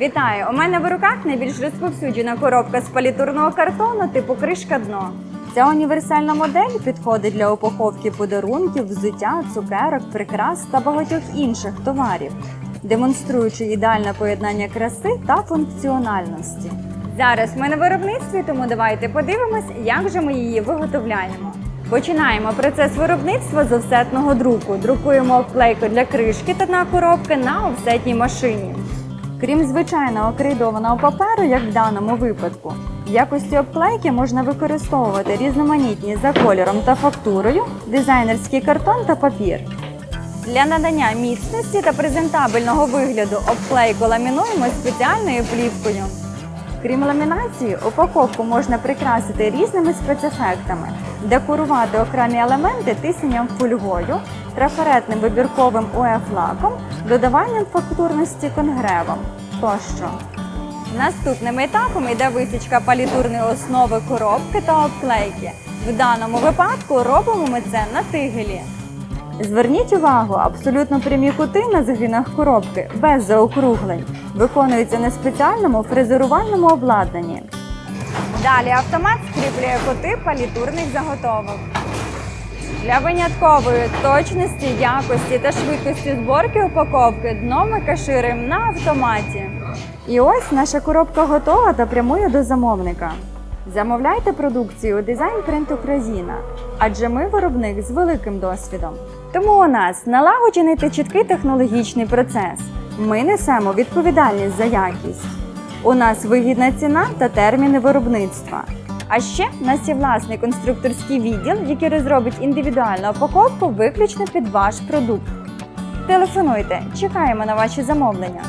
Вітаю! У мене в руках найбільш розповсюджена коробка з палітурного картону типу кришка дно. Ця універсальна модель підходить для упаковки подарунків, взуття, цукерок, прикрас та багатьох інших товарів, демонструючи ідеальне поєднання краси та функціональності. Зараз ми на виробництві, тому давайте подивимось, як же ми її виготовляємо. Починаємо процес виробництва з офсетного друку. Друкуємо обклейку для кришки та на коробки на офсетній машині. Крім звичайного крейдованого паперу, як в даному випадку, в якості обклейки можна використовувати різноманітні за кольором та фактурою, дизайнерський картон та папір. Для надання міцності та презентабельного вигляду обклейку ламінуємо спеціальною плівкою. Крім ламінації, упаковку можна прикрасити різними спецефектами, декорувати окремі елементи тисненням фольгою, трафаретним вибірковим УФ-лаком, додаванням фактурності конгревом тощо. Наступним етапом йде висічка палітурної основи коробки та обклейки. В даному випадку робимо ми це на тигелі. Зверніть увагу, абсолютно прямі кути на загинах коробки без заокруглень виконуються на спеціальному фрезерувальному обладнанні. Далі автомат скріплює кути палітурних заготовок. Для виняткової точності, якості та швидкості зборки упаковки дно ми кашируємо на автоматі. І ось наша коробка готова та прямує до замовника. Замовляйте продукцію у дизайн Print Україна, адже ми виробник з великим досвідом. Тому у нас налагоджений та чіткий технологічний процес. Ми несемо відповідальність за якість. У нас вигідна ціна та терміни виробництва. А ще в нас є власний конструкторський відділ, який розробить індивідуальну упаковку виключно під ваш продукт. Телефонуйте, чекаємо на ваші замовлення.